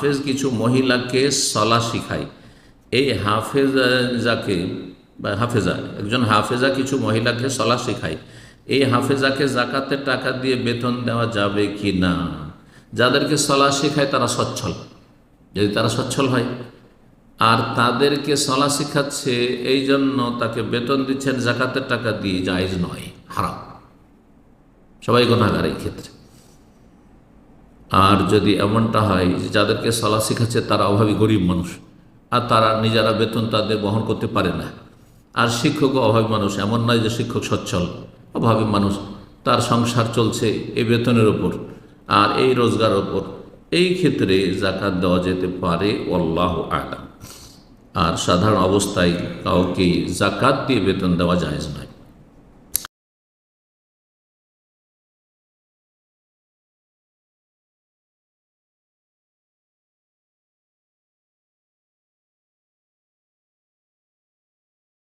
হাফেজ কিছু মহিলাকে সলা শিখায়। এই হাফেজাকে বা হাফেজা, একজন হাফেজা কিছু মহিলাকে সলা শিখায়। এই হাফেজাকে জাকাতের টাকা দিয়ে বেতন দেওয়া যাবে কি না? যাদেরকে সলা শেখায় তারা সচ্ছল। যদি তারা সচ্ছল হয়, আর তাদেরকে সলা শিখাচ্ছে, এই জন্য তাকে বেতন দিচ্ছেন, জাকাতের টাকা দিয়ে জায়েজ নয়, হারাম। সবাই গুণাগার এই ক্ষেত্রে। আর যদি এমনটা হয় যে যাদেরকে সলা শেখাচ্ছে তারা অভাবী গরিব মানুষ, আর তারা নিজেরা বেতন তাদের বহন করতে পারে না। আর শিক্ষকও অভাবী মানুষ, এমন নয় যে শিক্ষক সচ্ছল, অভাবী মানুষ। তার সংসার চলছে এই বেতনের ওপর, আর এই রোজগার ওপর। এই ক্ষেত্রে জাকাত দেওয়া যেতে পারে আল্লাহ আলাম। আর সাধারণ অবস্থায় কাউকে জাকাত দিয়ে বেতন দেওয়া যায় না